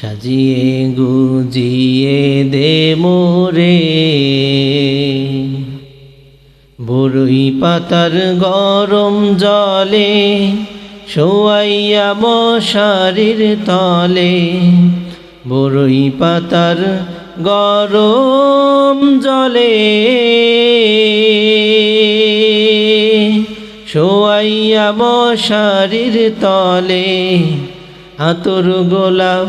সাজিয়ে গুজিয়ে দে মোরে। বড়ই পাতার গরম জলে শোয়াইয়া মশারির তলে। বড়ই পাতার গরম জলে শোয়াইয়া মশারির তলে। আতর গোলাপ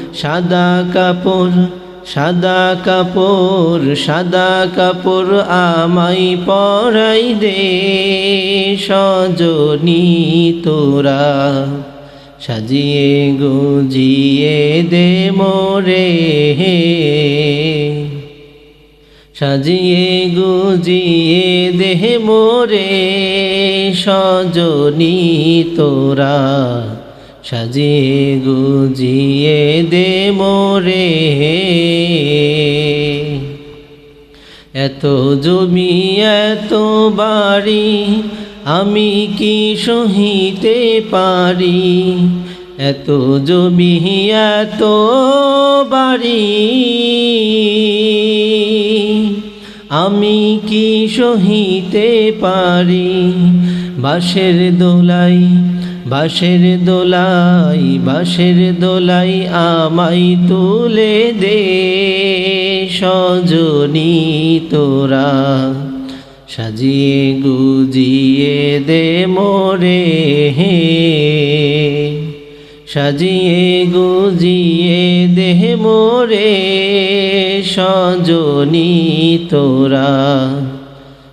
সাদা কাপড় সাদা কাপড় সাদা কাপড় আমাই পরাই দে, সজনী তোরা। সাজিয়ে গুজিয়ে দে মোরে হে। সাজিয়ে গুজিয়ে দেহ মোরে, সজনী তোরা। সাজিয়ে গুজিয়ে দে মোরে এত জমি, এত বাড়ি, আমি কি সহিতে পারি? এত জমি, এত বাড়ি, আমি কি সহিতে পারি? বাঁশের দোলাই বাঁশের দোলাই বাঁশের দোলাই আমাই তুলে দে। সজনী তোরা সাজিয়ে গুজিয়ে দে মোরে হে। সাজিয়ে গুজিয়ে দেহ মোরে সজনী তোরা